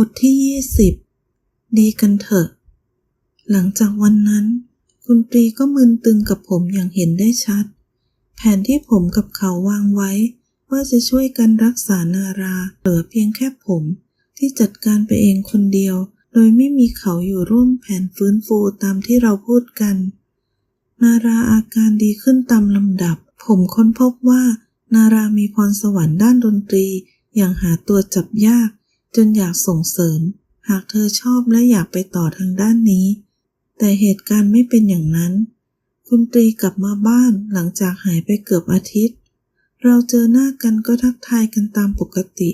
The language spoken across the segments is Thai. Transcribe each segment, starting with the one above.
บทที่20ดีกันเถอะ หลังจากวันนั้น คุณตรีก็มึนตึงกับผมอย่างเห็นได้ชัด แผนที่ผมกับเขาวางไว้ ว่าจะช่วยกันรักษานาราเหลือเพียงแค่ผมที่จัดการไปเองคนเดียว โดยไม่มีเขาอยู่ร่วมแผนฟื้นฟูตามที่เราพูดกัน นาราอาการดีขึ้นตามลำดับ ผมค้นพบว่า นารามีพรสวรรค์ด้านดนตรีอย่างหาตัวจับยาก จนอยากส่งเสริม หากเธอชอบและอยากไปต่อทางด้านนี้ แต่เหตุการณ์ไม่เป็นอย่างนั้น คุณตรีกลับมาบ้านหลังจากหายไปเกือบอาทิตย์ เราเจอหน้ากันก็ทักทายกันตามปกติ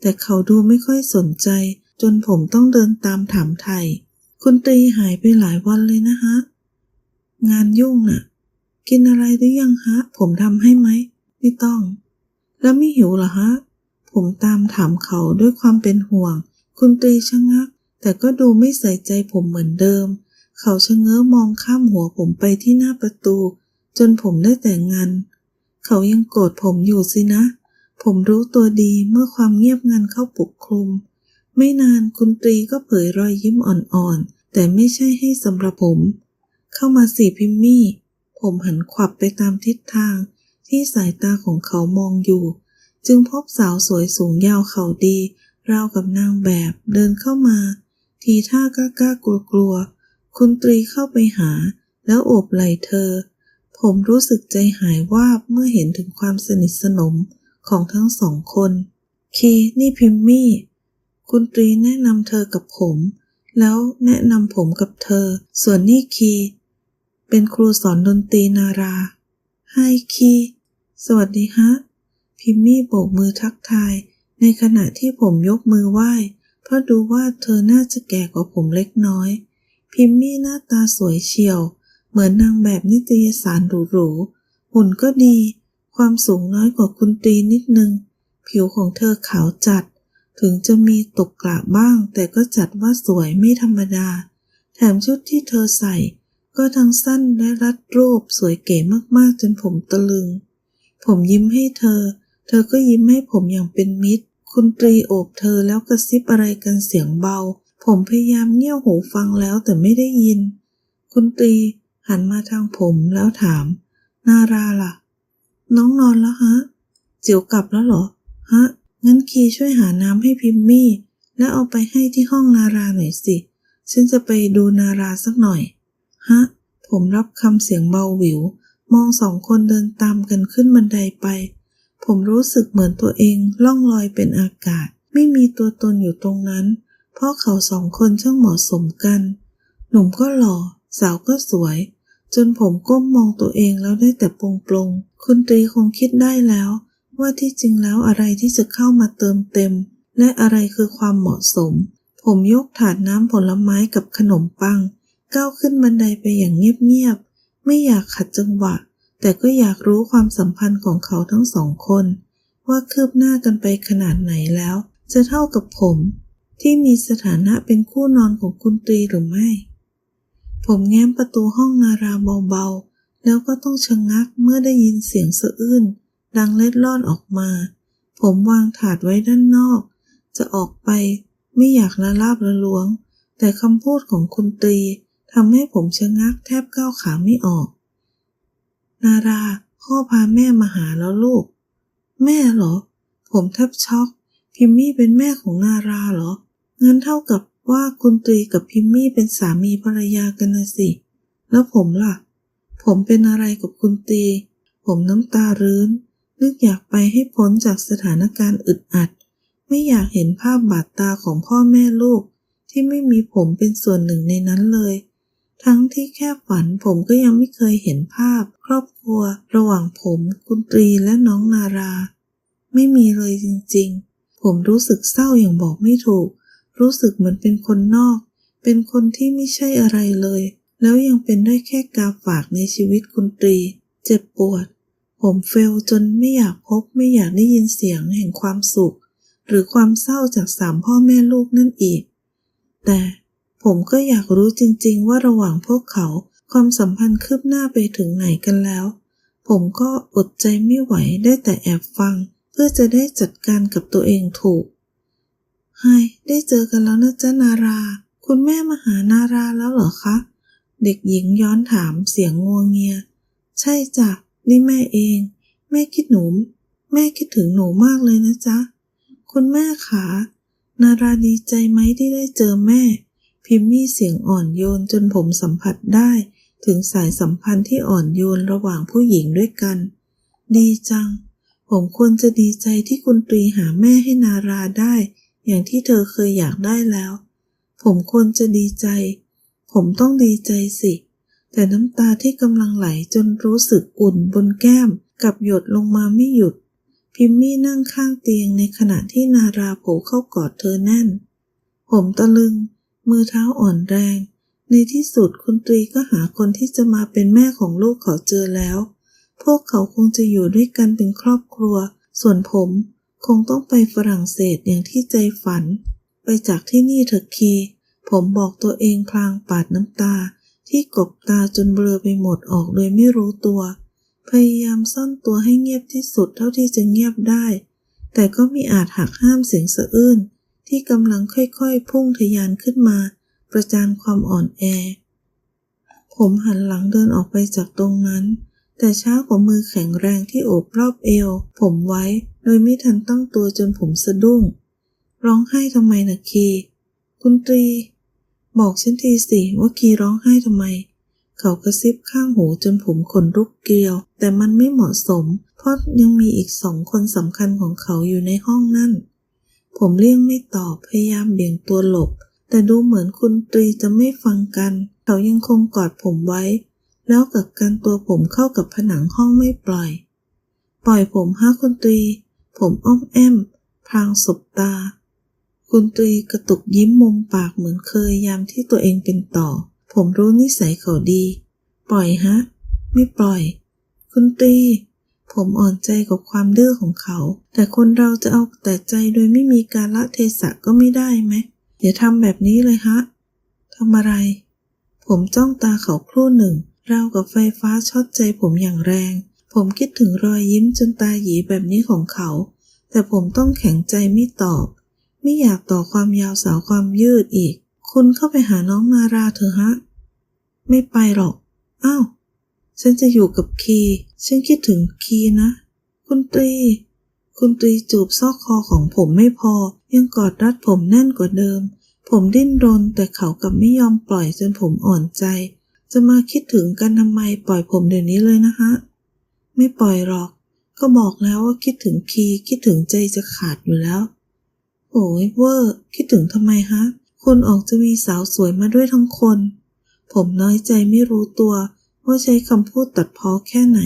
แต่เขาดูไม่ค่อยสนใจ จนผมต้องเดินตามถามไทย คุณตรีหายไปหลายวันเลยนะฮะ งานยุ่งน่ะ กินอะไรหรือยังฮะ ผมทำให้ไหม ไม่ต้อง แล้วไม่หิวเหรอฮะ ผมตามถามเขาด้วยความเป็นห่วง คุณตรีชะงัก แต่ก็ดูไม่ใส่ใจผมเหมือนเดิม เขาชะเง้อมองข้ามหัวผมไปที่หน้าประตู จนผมได้แต่งงานเขายังโกรธผมอยู่สินะ ผมรู้ตัวดีเมื่อความเงียบงันเข้าปกคลุม ไม่นานคุณตรีก็เผยรอยยิ้มอ่อนๆ แต่ไม่ใช่ให้สำหรับผม เข้ามาสิพิมมี่ ผมหันขวับไปตามทิศทางที่สายตาของเขามองอยู่ จึงพบสาวสวยสูงยาวเข่าดี ราวกับนางแบบเดินเข้ามา ทีท่ากล้ากล้ากลัวกลัวๆคุณตรีเข้าไปหา แล้วโอบไหล่เธอ ผมรู้สึกใจหายวาบเมื่อเห็นถึงความสนิทสนมของทั้งสองคน คีนี่พิมมี่ คุณตรีแนะนำเธอกับผม แล้วแนะนำผมกับเธอ ส่วนนี่คี เป็นครูสอนดนตรีนาราไฮคี สวัสดีฮะ พิมมี่โบกมือทักทาย ในขณะที่ผมยกมือไหว้ เพราะดูว่าเธอน่าจะแก่กว่าผมเล็กน้อย พิมมี่หน้าตาสวยเฉียว เหมือนนางแบบนิตยสารหรูๆ หุ่นก็ดี ความสูงน้อยกว่าคุณตรีนิดนึง ผิวของเธอขาวจัด ถึงจะมีตกกระบ้าง แต่ก็จัดว่าสวยไม่ธรรมดา แถมชุดที่เธอใส่ ก็ทั้งสั้นและรัดรูปสวยเก๋มากๆจนผมตะลึง ผมยิ้มให้เธอ เธอก็ยิ้มให้ผมอย่างเป็นมิตร คุณตรีโอบเธอแล้วกระซิบอะไรกันเสียงเบา ผมพยายามเงี่ยวหูฟังแล้วแต่ไม่ได้ยิน คุณตรีหันมาทางผมแล้วถาม นาราล่ะ น้องนอนแล้วฮะ จิ๋วกลับแล้วเหรอ ฮะ งั้นคีช่วยหาน้ำให้พิมมี่ แล้วเอาไปให้ที่ห้องนาราหน่อยสิ ฉันจะไปดูนาราสักหน่อย ฮะ ผมรับคำเสียงเบาหวิว มองสองคนเดินตามกันขึ้นบันไดไป ผมรู้สึกเหมือนตัวเองล่องลอยเป็นอากาศ ไม่มีตัวตนอยู่ตรงนั้น เพราะเขาสองคนช่างเหมาะสมกัน หนุ่มก็หล่อ สาวก็สวย จนผมก้มมองตัวเองแล้วได้แต่ปลงปลงๆคุณตรีคงคิดได้แล้ว ว่าที่จริงแล้วอะไรที่จะเข้ามาเติมเต็ม และอะไรคือความเหมาะสม ผมยกถาดน้ำผลไม้กับขนมปัง ก้าวขึ้นบันไดไปอย่างเงียบๆไม่อยากขัดจังหวะ แต่ก็อยากรู้ความสัมพันธ์ของเขาทั้งสองคน ว่าคืบหน้ากันไปขนาดไหนแล้ว จะเท่ากับผม ที่มีสถานะเป็นคู่นอนของคุณตรีหรือไม่ ผมแง้มประตูห้องนาราเบาๆ แล้วก็ต้องชะงงักเมื่อได้ยินเสียงสะอื้นดังเล็ดลอดออกมา ผมวางถาดไว้ด้านนอก จะออกไปไม่อยากละลาบละล้วง แต่คำพูดของคุณตรีทำให้ผมชะงักแทบก้าวขาไม่ออก นาราพ่อพาแม่มาหาแล้วลูก แม่เหรอ ผมแทบช็อก พิมมี่เป็นแม่ของนาราเหรองั้นเท่ากับว่าคุณตรีกับพิมมี่เป็นสามีภรรยากันนะสิ แล้วผมล่ะ ผมเป็นอะไรกับคุณตรีผมน้ำตารื้น นึกอยากไปให้พ้นจากสถานการณ์อึดอัด ไม่อยากเห็นภาพบาดตาของพ่อแม่ลูก ที่ไม่มีผมเป็นส่วนหนึ่งในนั้นเลย ทั้งที่แค่ฝันผมก็ยังไม่เคยเห็นภาพ ครอบครัว ระหว่างผม คุณตรีและน้องนารา ไม่มีเลยจริงๆ ผมรู้สึกเศร้าอย่างบอกไม่ถูก รู้สึกเหมือนเป็นคนนอก เป็นคนที่ไม่ใช่อะไรเลย แล้วยังเป็นได้แค่กาฝากในชีวิตคุณตรี เจ็บปวด ผมเฟลจนไม่อยากพบไม่อยากได้ยินเสียงแห่งความสุข หรือความเศร้าจากสามพ่อแม่ลูกนั่นอีก แต่ ผมก็อยากรู้จริง ๆ ว่าระหว่างพวกเขาความสัมพันธ์คืบหน้าไปถึงไหนกันแล้ว ผมก็อดใจไม่ไหวได้แต่แอบฟัง เพื่อจะได้จัดการกับตัวเองถูกไฮได้เจอกันแล้วนะจ๊ะนารา คุณแม่มาหานาราแล้วเหรอคะ เด็กหญิงย้อนถามเสียงงัวเงีย ใช่จ้ะนี่แม่เอง แม่คิดหนูแม่คิดถึงหนูมากเลยนะจ๊ะ คุณแม่ขานาราดีใจไหมที่ได้เจอแม่ พิมมี่เสียงอ่อนโยนจนผมสัมผัสได้ ถึงสายสัมพันธ์ที่อ่อนโยนระหว่างผู้หญิงด้วยกัน ดีจัง ผมควรจะดีใจที่คุณตรีหาแม่ให้นาราได้ อย่างที่เธอเคยอยากได้แล้ว ผมควรจะดีใจ ผมต้องดีใจสิ แต่น้ำตาที่กำลังไหลจนรู้สึกอุ่นบนแก้มกับหยดลงมาไม่หยุด พิมมี่นั่งข้างเตียงในขณะที่นาราโผเข้ากอดเธอแน่น ผมตะลึง มือเท้าอ่อนแรง ในที่สุดคุณตรีก็หาคนที่จะมาเป็นแม่ของลูกเขาเจอแล้ว พวกเขาคงจะอยู่ด้วยกันเป็นครอบครัว ส่วนผมคงต้องไปฝรั่งเศสอย่างที่ใจฝัน ไปจากที่นี่เถอะคี ผมบอกตัวเองพลางปาดน้ำตา ที่กบตาจนเบลอไปหมดออกโดยไม่รู้ตัว พยายามซ่อนตัวให้เงียบที่สุดเท่าที่จะเงียบได้ แต่ก็มีอาจหักห้ามเสียงสะอื้น ที่กำลังค่อยๆ พุ่งทะยานขึ้นมา ประจานความอ่อนแอ ผมหันหลังเดินออกไปจากตรงนั้น แต่ช้ากว่ามือแข็งแรงที่โอบรอบเอว ผมไว้ โดยไม่ทันตั้งตัวจนผมสะดุ้ง ร้องไห้ทำไมนะคีคุณตรี บอกฉันทีสิว่าคีร้องไห้ทำไม เขากระซิบข้างหูจนผมขนลุกเกลียว แต่มันไม่เหมาะสม เพราะยังมีอีกสองคนสำคัญของเขาอยู่ในห้องนั่น ผมเลี่ยงไม่ตอบพยายามเบี่ยงตัวหลบ แต่ดูเหมือนคุณตรีจะไม่ฟังกัน เขายังคงกอดผมไว้ แล้วกักกันตัวผมเข้ากับผนังห้องไม่ปล่อย ปล่อยผมฮะคุณตรี ผมอ้อมแอมพรางสบตา คุณตรีกระตุกยิ้มมุมปากเหมือนเคยยามที่ตัวเองเป็นต่อ ผมรู้นิสัยเขาดี ปล่อยฮะ ไม่ปล่อย คุณตรี ผมอ่อนใจกับความดื้อของเขา แต่คนเราจะเอาแต่ใจโดยไม่มีการละเทศะก็ไม่ได้ไหมอย่าทำแบบนี้เลยฮะทำอะไร ผมจ้องตาเขาครู่หนึ่ง ราวกับไฟฟ้าช็อตใจผมอย่างแรง ผมคิดถึงรอยยิ้มจนตาหยีแบบนี้ของเขา แต่ผมต้องแข็งใจไม่ตอบ ไม่อยากต่อความยาวสาวความยืดอีก คุณเข้าไปหาน้องนาราเถอะฮะ ไม่ไปหรอก อ้าว ฉันจะอยู่กับคี ฉันคิดถึงคีนะ คุณตรี คุณตรีจูบซอกคอของผมไม่พอ ยังกอดรัดผมแน่นกว่าเดิม ผมดิ้นรนแต่เขากลับไม่ยอมปล่อยจนผมอ่อนใจ จะมาคิดถึงกันทำไมปล่อยผมเดี๋ยวนี้เลยนะฮะ ไม่ปล่อยหรอก ก็บอกแล้วว่าคิดถึงคีคิดถึงใจจะขาดอยู่แล้ว โอ้ยเวอร์คิดถึงทำไมฮะคนออกจะมีสาวสวยมาด้วยทั้งคน ผมน้อยใจไม่รู้ตัวว่าใช้คำพูดตัดพ้อแค่ไหน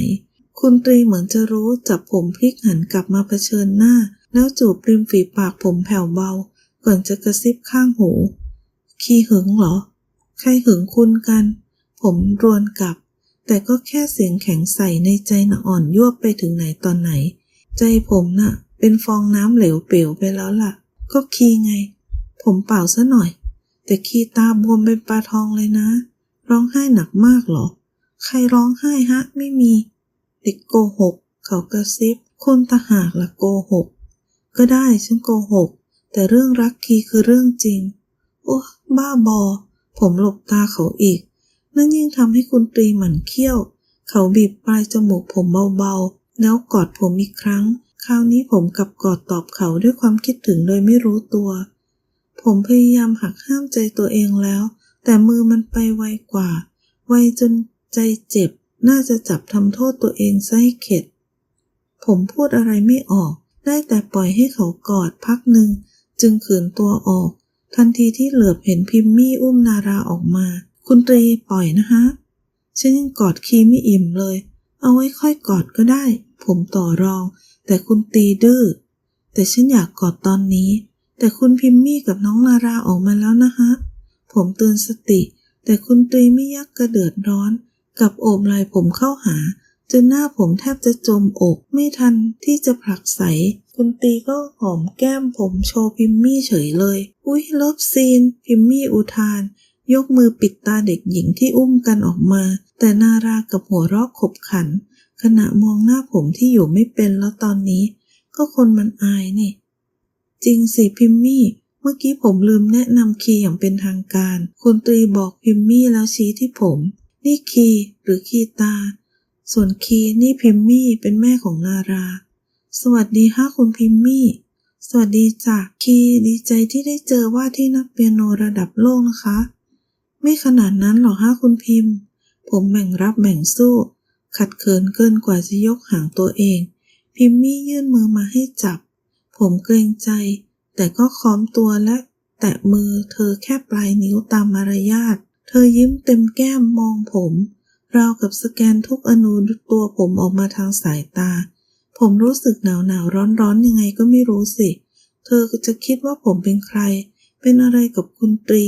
คุณตรีเหมือนจะรู้จับผมพลิกหันกลับมาเผชิญหน้า แล้วจูบริมฝีปากผมแผ่วเบา ก่อนจะกระซิบข้างหู ขี้หึงเหรอ ใครหึงคุณกัน ผมรวนกลับ แต่ก็แค่เสียงแข็งใสในใจนะอ่อนยวบไปถึงไหนตอนไหน ใจผมน่ะ เป็นฟองน้ำเหลวเป๋วไปแล้วล่ะ ก็ขี้ไง ผมเปล่าซะหน่อย แต่ขี้ตาบวมเป็นปลาทองเลยนะ ร้องไห้หนักมากเหรอ ใครร้องไห้ฮะ ไม่มี เด็กโกหก เขากระซิบ คนตาหากละโกหก ก็ได้ฉันโกหก แต่เรื่องรักคีคือเรื่องจริง โอ้บ้าบอ ผมหลบตาเขาอีก นั่นยิ่งทำให้คุณตรีหมั่นเคี้ยว เขาบีบปลายจมูกผมเบาๆ แล้วกอดผมอีกครั้ง คราวนี้ผมกลับกอดตอบเขาด้วยความคิดถึงโดยไม่รู้ตัว ผมพยายามหักห้ามใจตัวเองแล้ว แต่มือมันไปไวกว่า ไวจนใจเจ็บ น่าจะจับทำโทษตัวเองซะให้เข็ด ผมพูดอะไรไม่ออก ได้แต่ปล่อยให้เขากอดพักหนึ่ง จึงขืนตัวออก ทันทีที่เหลือบเห็นพิมมี่อุ้มนาราออกมา คุณตรีปล่อยนะฮะ ฉันยังกอดคีไม่อิ่มเลย เอาไว้ค่อยกอดก็ได้ ผมต่อรอง แต่คุณตีดื้อ แต่ฉันอยากกอดตอนนี้ แต่คุณพิมมี่กับน้องนาราออกมาแล้วนะฮะ ผมเตือนสติ แต่คุณตรีไม่ยักกระเดือดร้อน กับโอบไหล่ผมเข้าหา จนหน้าผมแทบจะจมอก ไม่ทันที่จะผลักใส คุณตีก็หอมแก้มผมโชว์พิมมี่เฉยเลย อุ้ยเลิฟซีน พิมมี่อุทาน ยกมือปิดตาเด็กหญิงที่อุ้มกันออกมา แต่นารากับหัวรอกขบขัน ขณะมองหน้าผมที่อยู่ไม่เป็นแล้วตอนนี้ ก็คนมันอายนี่ จริงสิพิมมี่เมื่อกี้ผมลืมแนะนำคีย์อย่างเป็นทางการ คุณตรีบอกพิมมี่แล้วชี้ที่ผม นี่คีหรือคีตา ส่วนคีนี่พิมมี่เป็นแม่ของนารา สวัสดีค่ะคุณพิมมี่ สวัสดีจ้ะคีดีใจที่ได้เจอว่าที่นักเปียโนระดับโลกนะคะ ไม่ขนาดนั้นหรอกฮะคุณพิมพ์ ผมแบ่งรับแบ่งสู้ ขัดเขินเกินกว่าจะยกหางตัวเอง พิมมี่ยื่นมือมาให้จับ ผมเกรงใจ แต่ก็ค้อมตัวและแตะมือเธอแค่ปลายนิ้วตามมารยาท เธอยิ้มเต็มแก้มมองผม ราวกับสแกนทุกอนูตัวผมออกมาทางสายตา ผมรู้สึกหนาวหนาวร้อนร้อนๆยังไงก็ไม่รู้สิ เธอจะคิดว่าผมเป็นใคร เป็นอะไรกับคุณตรี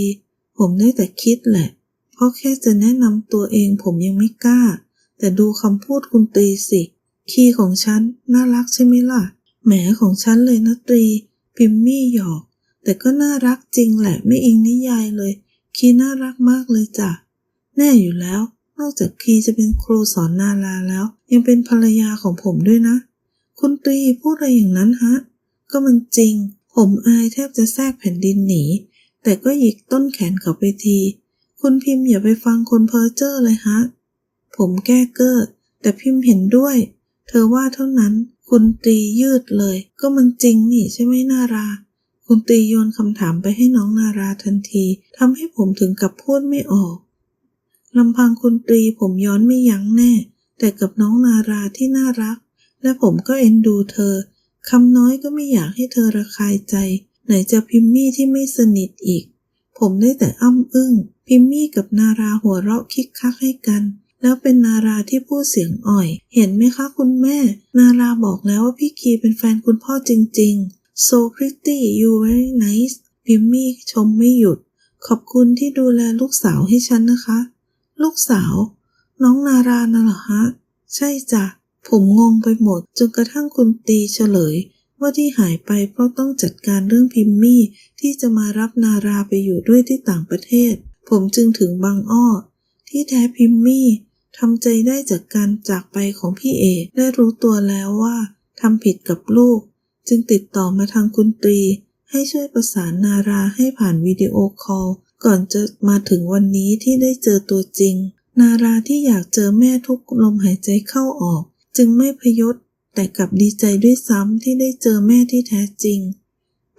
ผมได้แต่คิดแหละ เพราะแค่จะแนะนำตัวเองผมยังไม่กล้า แต่ดูคำพูดคุณตรีสิ คีย์ของฉันน่ารักใช่ไหมล่ะ แหมของฉันเลยนะตรี พิมมี่หยอก แต่ก็น่ารักจริงแหละไม่อิงนิยายเลย คีน่ารักมากเลยจ้ะ แน่อยู่แล้ว นอกจากคีจะเป็นครูสอนนาลาแล้ว ยังเป็นภรรยาของผมด้วยนะ คุณตรีพูดอะไรอย่างนั้นฮะ ก็มันจริง ผมอายแทบจะแทรกแผ่นดินหนี แต่ก็หยิกต้นแขนเขาไปที คุณพิมพ์อย่าไปฟังคนเพ้อเจ้อเลยฮะ ผมแก้เกิด แต่พิมพ์เห็นด้วย เธอว่าเท่านั้น คุณตรียืดเลย ก็มันจริงนี่ใช่ไหมนารา คุณตีโยนคำถามไปให้น้องนาราทันทีทำให้ผมถึงกับพูดไม่ออกลำพังคุณตรีผมย้อนไม่ยั้งแน่ แต่กับน้องนาราที่น่ารัก และผมก็เอ็นดูเธอคำน้อยก็ไม่อยากให้เธอระคายใจ ไหนจะพิมมี่ที่ไม่สนิทอีก ผมได้แต่อ้ำอึ้ง พิมมี่กับนาราหัวเราะคิกคักให้กัน แล้วเป็นนาราที่พูดเสียงอ่อย เห็นไหมคะคุณแม่ นาราบอกแล้วว่าพี่คีเป็นแฟนคุณพ่อจริง ๆ so pretty you very nice พิมมี่ชมไม่หยุด ขอบคุณที่ดูแลลูกสาวให้ฉันนะคะ ลูกสาว น้องนาราน่ะเหรอฮะ ใช่จ้ะ ผมงงไปหมด จนกระทั่งคุณตีเฉลย ว่าที่หายไปเพราะต้องจัดการเรื่องพิมมี่ ที่จะมารับนาราไปอยู่ด้วยที่ต่างประเทศ ผมจึงถึงบางอ้อ ที่แท้พิมมี่ทำใจได้จากการจากไปของพี่เอก ได้รู้ตัวแล้วว่าทำผิดกับลูก จึงติดต่อมาทางคุณตรี ให้ช่วยประสานนาราให้ผ่านวิดีโอคอล ก่อนจะมาถึงวันนี้ที่ได้เจอตัวจริง นาราที่อยากเจอแม่ทุกลมหายใจเข้าออก จึงไม่พยศ แต่กลับดีใจด้วยซ้ำที่ได้เจอแม่ที่แท้จริง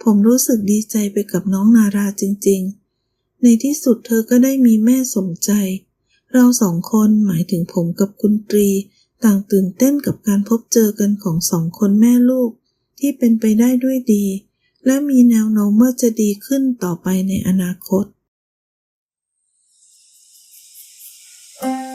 ผมรู้สึกดีใจไปกับน้องนาราจริง ๆ ในที่สุดเธอก็ได้มีแม่สมใจ เราสองคนหมายถึงผมกับคุณตรี ต่างตื่นเต้นกับการพบเจอกันของสองคนแม่ลูก ที่เป็นไปได้ด้วยดี และมีแนวโน้มว่าจะดีขึ้นต่อไปในอนาคต thank you